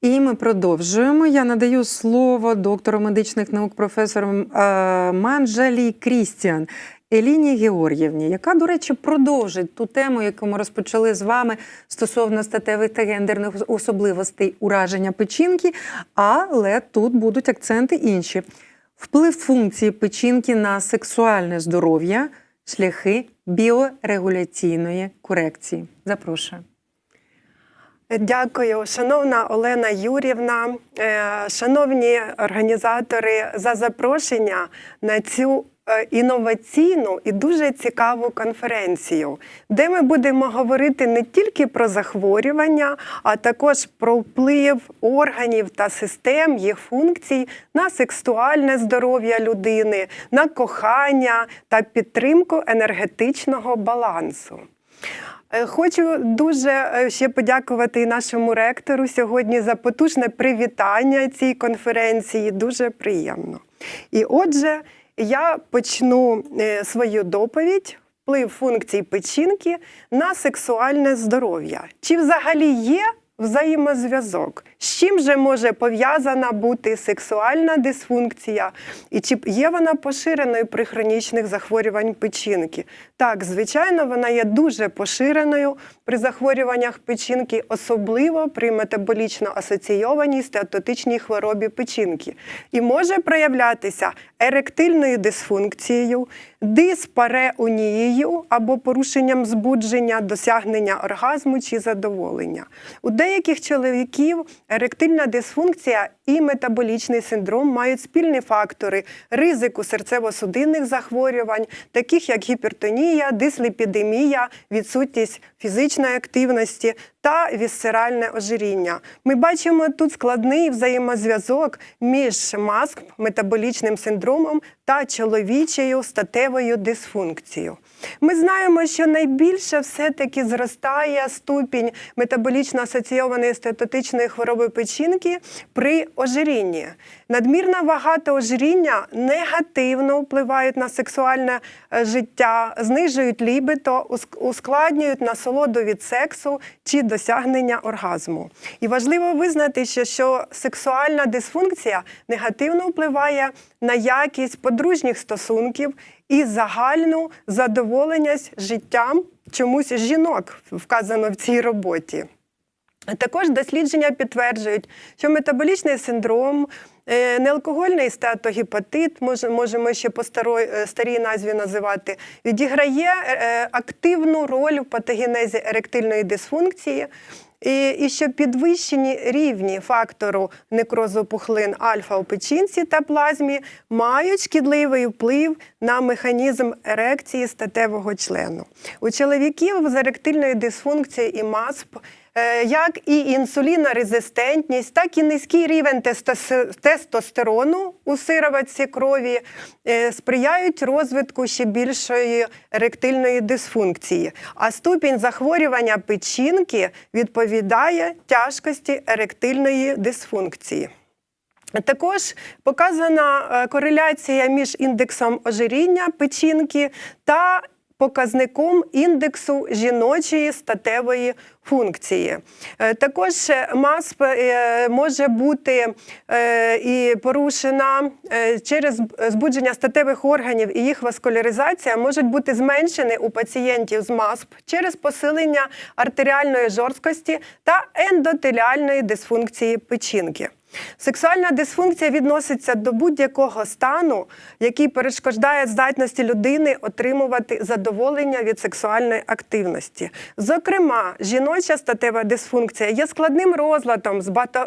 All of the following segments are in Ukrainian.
І ми продовжуємо. Я надаю слово доктору медичних наук професору е, Манжелі Крістіан Еліні Георгіївні, яка, до речі, продовжить ту тему, яку ми розпочали з вами стосовно статевих та гендерних особливостей ураження печінки, але тут будуть акценти інші. Вплив функції печінки на сексуальне здоров'я, шляхи біорегуляційної корекції. Запрошую. Дякую, шановна Олена Юрівна, е, шановні організатори, за запрошення на цю е, інноваційну і дуже цікаву конференцію, де ми будемо говорити не тільки про захворювання, а також про вплив органів та систем, їх функцій на сексуальне здоров'я людини, на кохання та підтримку енергетичного балансу. Е, Хочу дуже е, ще подякувати нашому ректору сьогодні за потужне привітання цій конференції. Дуже приємно. І отже, я почну е, свою доповідь. Вплив функцій печінки на сексуальне здоров'я. Чи взагалі є взаємозв'язок? З чим же може пов'язана бути сексуальна дисфункція? І чи є вона поширеною при хронічних захворювань печінки? Так, звичайно, вона є дуже поширеною при захворюваннях печінки, особливо при метаболічно асоційованій стеатотичній хворобі печінки, і може проявлятися еректильною дисфункцією, диспареунією або порушенням збудження, досягнення оргазму чи задоволення. У деяких чоловіків еректильна дисфункція і метаболічний синдром мають спільні фактори ризику серцево-судинних захворювань, таких як гіпертонія, дисліпідемія, відсутність фізичної активності та вісцеральне ожиріння. Ми бачимо тут складний взаємозв'язок між маск, метаболічним синдромом та чоловічою статевою дисфункцією. Ми знаємо, що найбільше все-таки зростає ступінь метаболічно асоційованої статотичної хвороби печінки при ожирінні. Надмірна вага та ожиріння негативно впливають на сексуальне е, життя, знижують лібито, ускладнюють насолоду від сексу чи досягнення оргазму. І важливо визнати, що, що сексуальна дисфункція негативно впливає на якість подружніх стосунків і загальну задоволеність життям чомусь жінок вказано в цій роботі. Також дослідження підтверджують, що метаболічний синдром, е, неалкогольний статогепатит, можемо ще по е, старій назві називати, відіграє е, активну роль в патогенезі еректильної дисфункції. І, і що підвищені рівні фактору некрозу пухлин альфа у печінці та плазмі мають шкідливий вплив на механізм ерекції статевого члену. У чоловіків з еректильною дисфункцією і МАСП як і інсулінорезистентність, так і низький рівень тестостерону у сироватці крові е, сприяють розвитку ще більшої еректильної дисфункції. А ступінь захворювання печінки відповідає тяжкості еректильної дисфункції. Також показана е, кореляція між індексом ожиріння печінки та показником індексу жіночої статевої функції. Е, Також МАСП е, може бути е, і порушена через збудження статевих органів і їх васкуляризація можуть бути зменшені у пацієнтів з МАСП через посилення артеріальної жорсткості та ендотеліальної дисфункції печінки. Сексуальна дисфункція відноситься до будь-якого стану, який перешкоджає здатності людини отримувати задоволення від сексуальної активності. Зокрема, жіноча статева дисфункція є складним розладом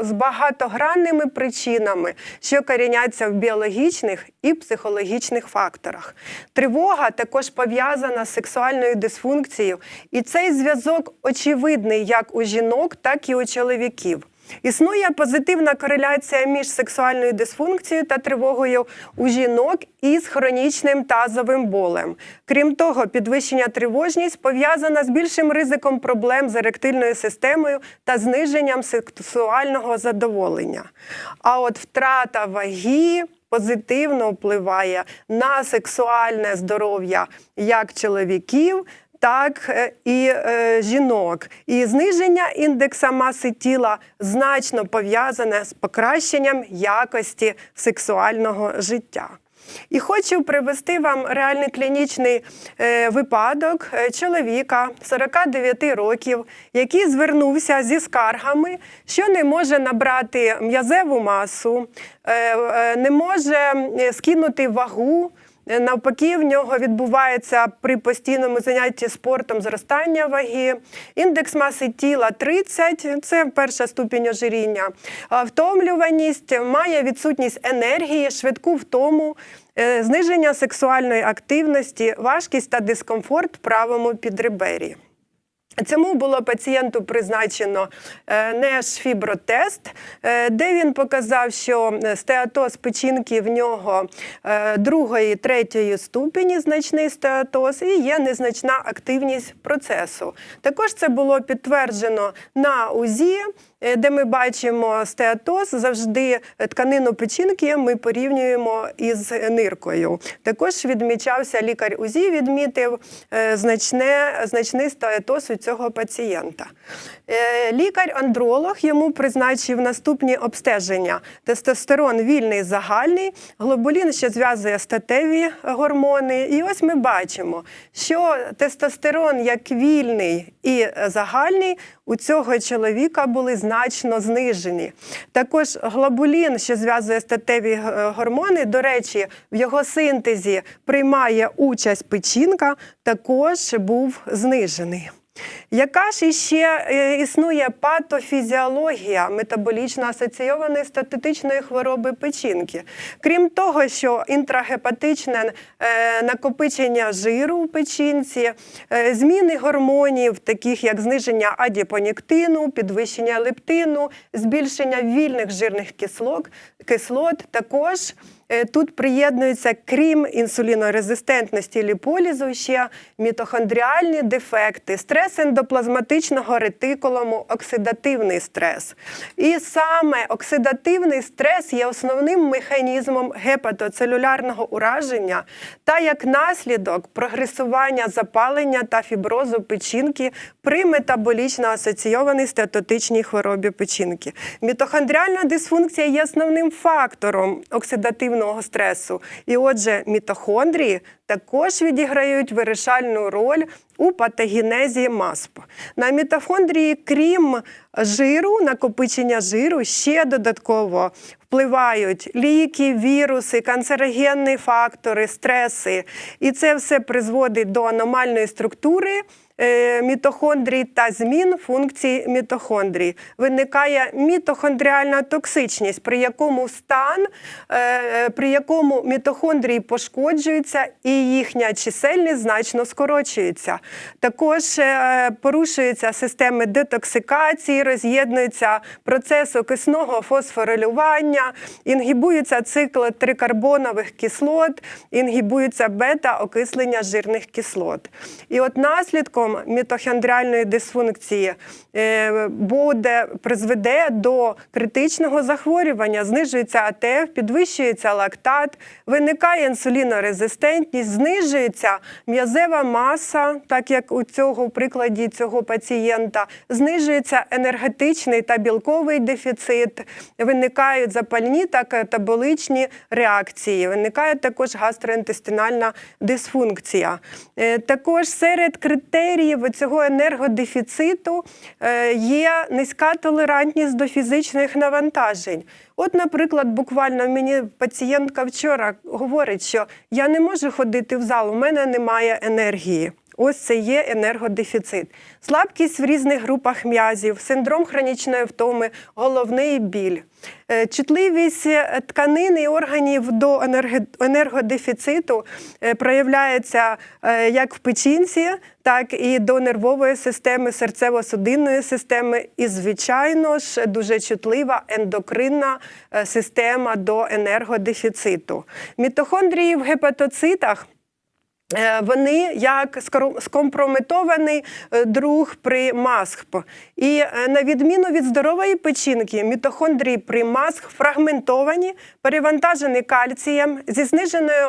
з багатогранними причинами, що коріняться в біологічних і психологічних факторах. Тривога також пов'язана з сексуальною дисфункцією, і цей зв'язок очевидний як у жінок, так і у чоловіків. Існує позитивна кореляція між сексуальною дисфункцією та тривогою у жінок із хронічним тазовим болем. Крім того, підвищення тривожність пов'язана з більшим ризиком проблем з еректильною системою та зниженням сексуального задоволення. А от втрата ваги позитивно впливає на сексуальне здоров'я як чоловіків, так е, і е, жінок. І зниження індекса маси тіла значно пов'язане з покращенням якості сексуального життя. І хочу привести вам реальний клінічний е, випадок е, чоловіка 49 років, який звернувся зі скаргами, що не може набрати м'язеву масу, не може скинути вагу. Е, Навпаки, в нього відбувається при постійному занятті спортом зростання ваги. Індекс маси тіла 30 – це перша ступінь ожиріння. Втомлюваність має відсутність енергії, швидку втому, е, зниження сексуальної активності, важкість та дискомфорт в правому підребері. Цьому було пацієнту призначено е, неш-фібротест, е, де він показав, що стеатоз печінки в нього е, другої, третьої ступені, значний стеатоз, і є незначна активність процесу. Також це було підтверджено на УЗІ, е, де ми бачимо стеатоз, завжди тканину печінки ми порівнюємо із ниркою. Також відмічався лікар УЗІ, відмітив е, значне, значний стеатоз у цього пацієнта. Е, Лікар-андролог йому призначив наступні обстеження: тестостерон вільний загальний, глобулін, що зв'язує статеві гормони. І ось ми бачимо, що тестостерон як вільний і загальний у цього чоловіка були значно знижені. Також глобулін, що зв'язує статеві е, гормони, до речі, в його синтезі приймає участь печінка, також був знижений. Яка ж іще е, існує патофізіологія метаболічно асоційованої статистичної хвороби печінки? Крім того, що інтрагепатичне е, накопичення жиру в печінці, е, зміни гормонів, таких як зниження адіпонектину, підвищення лептину, збільшення вільних жирних кислот також. Е, Тут приєднуються, крім інсулінорезистентності ліполізу, ще мітохондріальні дефекти, стрес ендоплазматичного ретикулуму, оксидативний стрес. І саме оксидативний стрес є основним механізмом гепатоцелюлярного ураження та як наслідок прогресування запалення та фіброзу печінки при метаболічно асоційованій статотичній хворобі печінки. Мітохондріальна дисфункція є основним фактором оксидативного стресу. І отже, мітохондрії також відіграють вирішальну роль у патогенезі МАСП. На мітохондрії, крім жиру, накопичення жиру, ще додатково впливають ліки, віруси, канцерогенні фактори, стреси. І це все призводить до аномальної структури мітохондрій та змін функцій мітохондрій. Виникає мітохондріальна токсичність, при якому стан, е, при якому мітохондрії пошкоджуються і їхня чисельність значно скорочується. Також е, порушуються системи детоксикації, роз'єднується процес окисного фосфорилювання, інгібується цикл трикарбонових кислот, інгібується бета-окислення жирних кислот. І от наслідком мітохондріальної дисфункції е, буде призведе до критичного захворювання, знижується АТФ, підвищується лактат, виникає інсулінорезистентність, знижується м'язева маса, так як у цього в прикладі цього пацієнта, знижується енергетичний та білковий дефіцит, виникають запальні та катаболичні реакції, виникає також гастроінтестинальна дисфункція. Е, Також серед критеріїв цього енергодефіциту е, є низька толерантність до фізичних навантажень. От, наприклад, буквально мені пацієнтка вчора говорить, що я не можу ходити в зал, у мене немає енергії. Ось це є енергодефіцит. Слабкість в різних групах м'язів, синдром хронічної втоми, головний біль. Е, Чутливість е, тканин і органів до енергодефіциту е, проявляється як в печінці, так і до нервової системи, серцево-судинної системи, і, звичайно ж, дуже чутлива ендокринна система до енергодефіциту. Мітохондрії в гепатоцитах Вони як скомпрометований е, друг при МАСХП. І е, на відміну від здорової печінки, мітохондрії при МАСХ фрагментовані, перевантажені кальцієм зі зниженою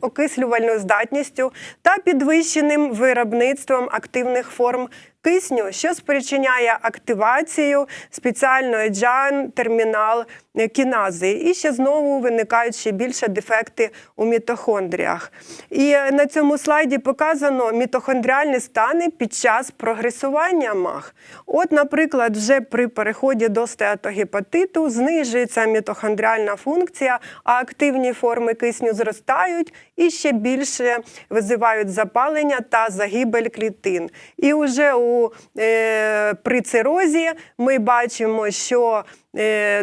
окислювальною здатністю та підвищеним виробництвом активних форм кисню, що спричиняє активацію спеціальної джан термінал е, кінази. І ще знову виникають ще більше дефекти у мітохондріях. І е, на цьому слайді показано мітохондріальні стани під час прогресування МАГ. От, наприклад, вже при переході до стеатогепатиту знижується мітохондріальна функція, а активні форми кисню зростають і ще більше визивають запалення та загибель клітин. І вже у, е, при цирозі ми бачимо, що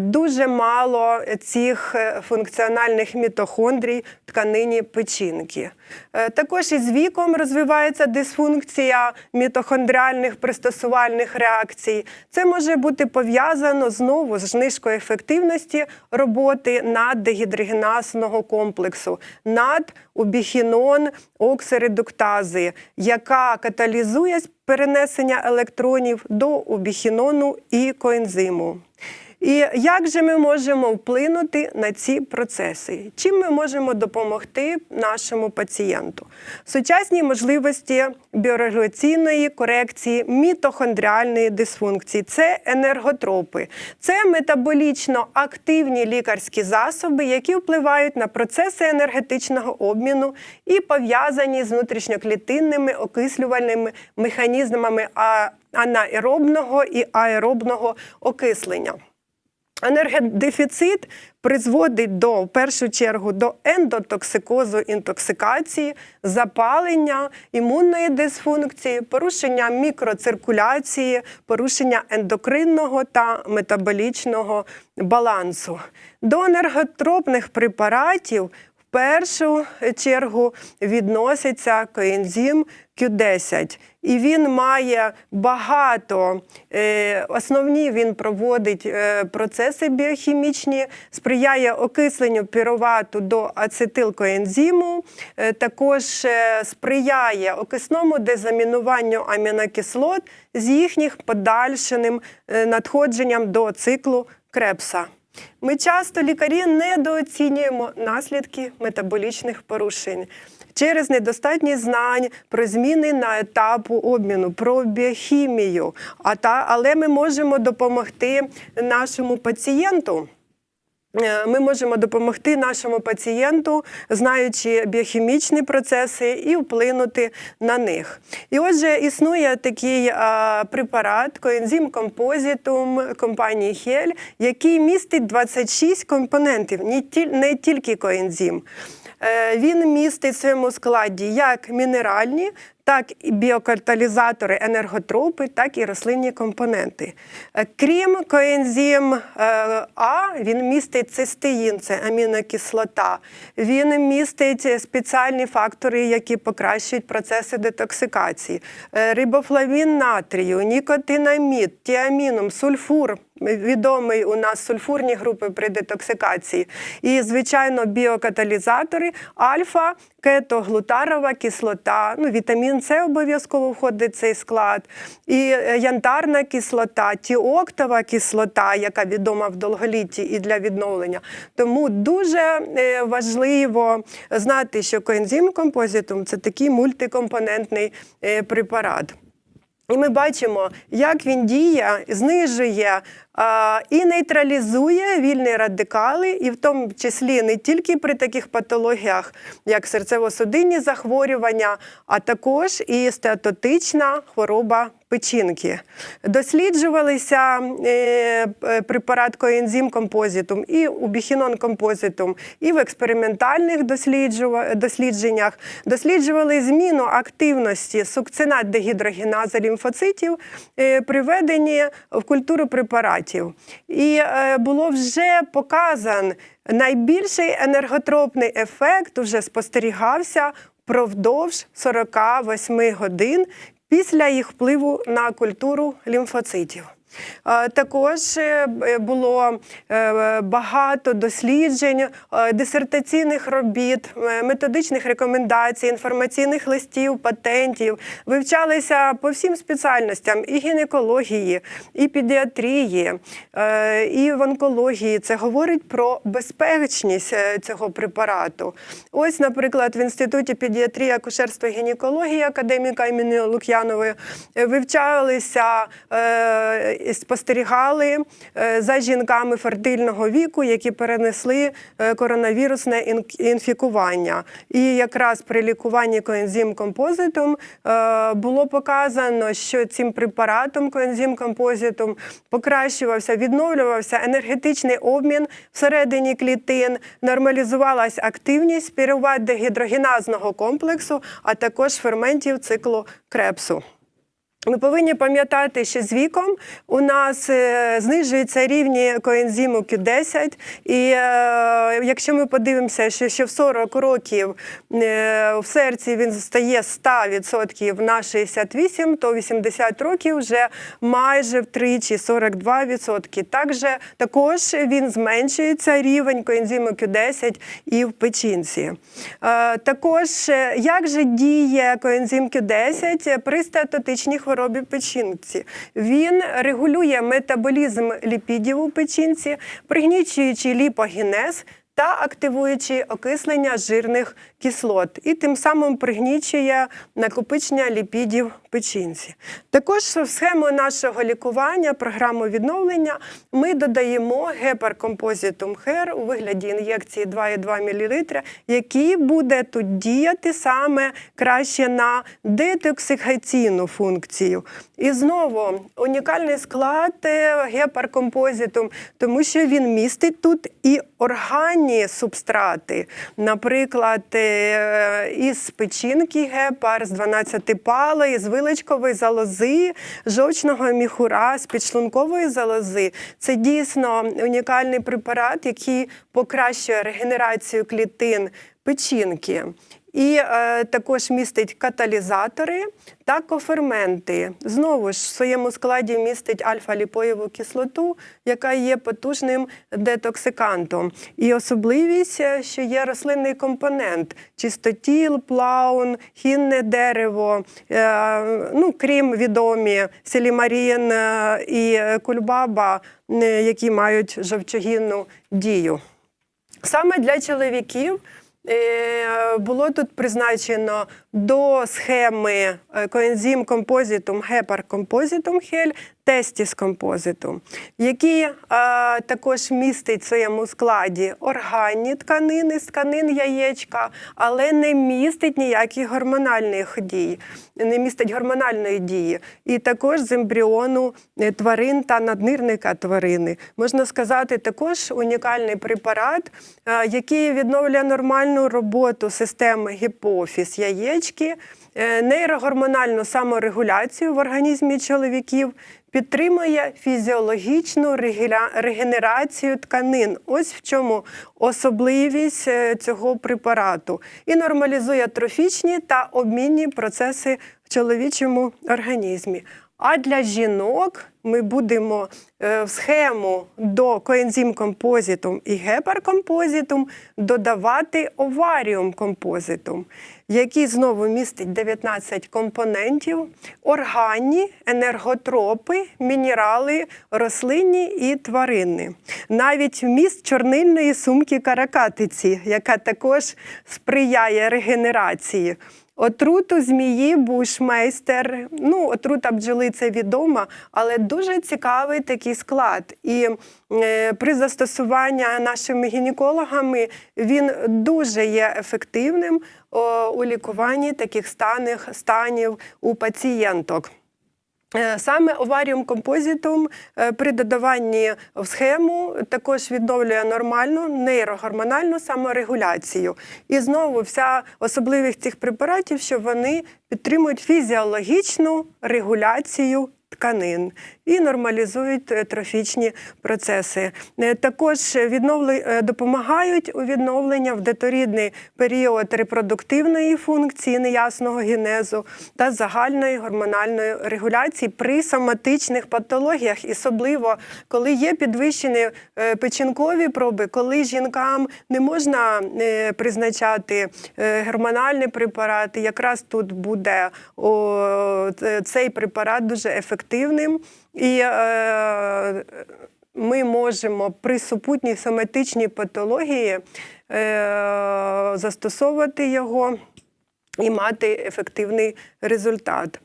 дуже мало цих е, функціональних мітохондрій тканині печінки. Е, Також із віком розвивається дисфункція мітохондріальних пристосувальних реакцій. Це може бути пов'язано знову з знижкою ефективності роботи наддегідрогеназного комплексу, над убіхінон оксиредуктази, яка каталізує перенесення електронів до убіхінону і коензиму. І як же ми можемо вплинути на ці процеси? Чим ми можемо допомогти нашому пацієнту? Сучасні можливості біорегуляційної корекції мітохондріальної дисфункції це енерготропи, це метаболічно активні лікарські засоби, які впливають на процеси енергетичного обміну і пов'язані з внутрішньоклітинними окислювальними механізмами анаеробного і аеробного окислення. Енергодефіцит призводить до в першу чергу до ендотоксикозу, інтоксикації, запалення, імунної дисфункції, порушення мікроциркуляції, порушення ендокринного та метаболічного балансу. До енерготропних препаратів в першу чергу відноситься коензим Q10. І він має багато, е, основні він проводить е, процеси біохімічні, сприяє окисленню пірувату до ацетилкоензиму, е, також сприяє окисному дезамінуванню амінокислот з їхніх подальшеним е, надходженням до циклу Крепса. Ми часто лікарі недооцінюємо наслідки метаболічних порушень через недостатність знань про зміни на етапу обміну, про біохімію. А та, але ми можемо допомогти нашому пацієнту. Е, Ми можемо допомогти нашому пацієнту, знаючи біохімічні процеси, і вплинути на них. І отже, існує такий препарат коензим композитум компанії Хель, який містить 26 компонентів, не, не тільки коензим. Е, Він містить в своєму складі як мінеральні, так і біокаталізатори, енерготропи, так і рослинні компоненти. Е, Крім коензим е, А, він містить цистеїн, це амінокислота. Він містить спеціальні фактори, які покращують процеси детоксикації. Рибофлавін натрію, нікотинамід, тіаміном, сульфур. Відомий у нас сульфурні групи при детоксикації. І, звичайно, біокаталізатори, альфа, кетоглутарова кислота, ну, вітамін С обов'язково входить в цей склад, і е, янтарна кислота, тіоктова кислота, яка відома в довголітті і для відновлення. Тому дуже е, важливо знати, що коензим композитум це такий мультикомпонентний е, препарат. І ми бачимо, як він діє, знижує і нейтралізує вільні радикали, і в тому числі не тільки при таких патологіях, як серцево-судинні захворювання, а також і стеатотична хвороба печінки. Досліджувалися е, препарат коензим композитум і убіхінон композитум, і в експериментальних дослідженнях досліджували зміну активності сукцинат дегідрогеназа лімфоцитів е, при введенні в культуру препаратів. І е, було вже показан найбільший енерготропний ефект вже спостерігався впродовж 48 годин після їх впливу на культуру лімфоцитів. Е, Також е, було е, багато досліджень, дисертаційних робіт, методичних рекомендацій, інформаційних листів, патентів. Вивчалися по всім спеціальностям і гінекології, і педіатрії, і в онкології. Це говорить про безпечність цього препарату. Ось, наприклад, в інституті педіатрії, акушерства і гінекології академіка імені Лук'янової вивчалися спостерігали е, за жінками фертильного віку, які перенесли е, коронавірусне ін- інфікування. І якраз при лікуванні коензим композитом е, було показано, що цим препаратом коензим композитом покращувався, відновлювався енергетичний обмін всередині клітин, нормалізувалась активність піруват дегідрогеназного комплексу, а також ферментів циклу крепсу. Ми повинні пам'ятати, що з віком у нас е, знижуються рівні коензиму Q10. І е, якщо ми подивимося, що ще в 40 років е, в серці він стає 100% на 68, то 80 років вже майже втричі 42%. Також, також він зменшується рівень коензиму Q10 і в печінці. Також як же діє коензим Q10 при статотичній хворобі печінці? Він регулює метаболізм ліпідів у печінці, пригнічуючи ліпогенез та активуючи окислення жирних кислот, і тим самим пригнічує накопичення ліпідів печінці. Також в схему нашого лікування, програму відновлення, ми додаємо гепаркомпозитум хер у вигляді ін'єкції 2,2 мл, який буде тут діяти саме краще на детоксикаційну функцію. І знову унікальний склад е, гепаркомпозитум, тому що він містить тут і органні субстрати, наприклад, е, із печінки гепар, з 12 палої, з виличкової залози, жовчного міхура, з підшлункової залози. Це дійсно унікальний препарат, який покращує регенерацію клітин печінки. І е, також містить каталізатори та коферменти. Знову ж в своєму складі містить альфа-ліпоєву кислоту, яка є потужним детоксикантом. І особливість, е, що є рослинний компонент: чистотіл, плаун, хінне дерево, е, ну, крім відомі селімарін е, і кульбаба, е, які мають жовчогінну дію. Саме для чоловіків було тут призначено до схеми е, коензим композитум гепар композитум хель тестіс композитум, який е, також містить в своєму складі органні тканини тканин яєчка, але не містить ніяких гормональних дій, не містить гормональної дії. І також з ембріону е, тварин та наднирника тварини. Можна сказати, також унікальний препарат, е, який відновлює нормальну роботу системи гіпофіз яєчки, е, нейрогормональну саморегуляцію в організмі чоловіків, підтримує фізіологічну регенерацію тканин. Ось в чому особливість е, цього препарату. І нормалізує трофічні та обмінні процеси в чоловічому організмі. А для жінок ми будемо е, в схему до коензим композитум і гепаркомпозитум додавати оваріум композитум, який знову містить 19 компонентів, органні, енерготропи, мінерали, рослинні і тваринні. Навіть вміст чорнильної сумки каракатиці, яка також сприяє регенерації. Отруту змії бушмейстер. Ну, отрута бджоли це відома, але дуже цікавий такий склад. І е, при застосуванні нашими гінекологами він дуже є ефективним у лікуванні таких станів у пацієнток. Е, Саме оваріум композитум е, при додаванні в схему також відновлює нормальну нейрогормональну саморегуляцію. І знову вся особливість цих препаратів, що вони підтримують фізіологічну регуляцію тканин і нормалізують е, трофічні процеси. Е, Також відновли... е, допомагають у відновленні в деторідний період репродуктивної функції неясного генезу та загальної гормональної регуляції при соматичних патологіях, і особливо коли є підвищені печінкові проби, коли жінкам не можна призначати гормональні препарати, якраз тут буде о, цей препарат дуже ефективним. І е, ми можемо при супутній соматичній патології е, застосовувати його і мати ефективний результат.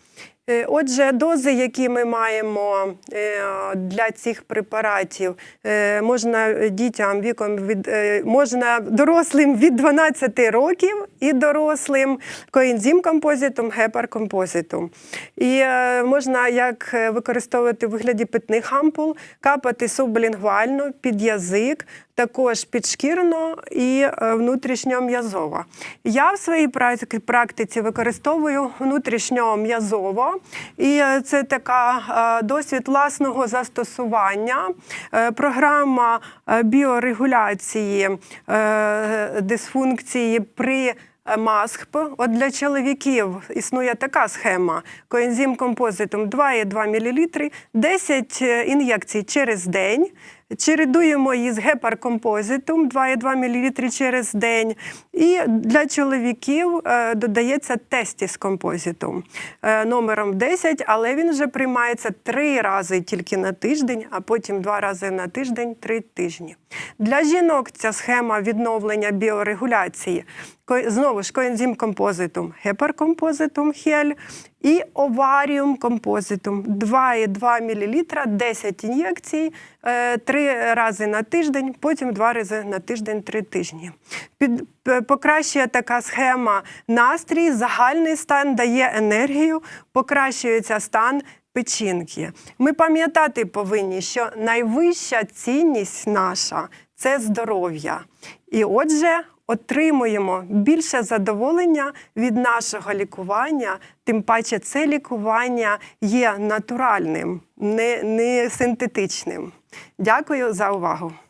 Е, Отже, дози, які ми маємо е, для цих препаратів, е, можна дітям віком від можна дорослим від 12 років і дорослим коензим композитом, гепаркомпозитом. І можна як використовувати в вигляді питних ампул, капати сублінгвально під язик, також підшкірно і е, внутрішньом'язово. Я в своїй практиці використовую внутрішньом'язово, і е, це така е, досвід власного застосування. Програма біорегуляції дисфункції при МАСХП. От для чоловіків існує така схема: коензим композитом 2,2 мл, 10 ін'єкцій через день. Чередуємо її з гепаркомпозитом 2,2 мл через день. І для чоловіків е, додається тестіс композитом е, номером 10, але він вже приймається три рази тільки на тиждень, а потім два рази на тиждень три тижні. Для жінок ця схема відновлення біорегуляції знову ж коензим композитум, гепаркомпозитум хель і оваріум композитум 2,2 мл, 10 ін'єкцій, е, три рази на тиждень, потім два рази на тиждень, три тижні. Під, покращує така схема настрій, загальний стан дає енергію, покращується стан печінки. Ми пам'ятати повинні, що найвища цінність наша це здоров'я. І отже, отримуємо більше задоволення від нашого лікування, тим паче це лікування є натуральним, не, не синтетичним. Дякую за увагу.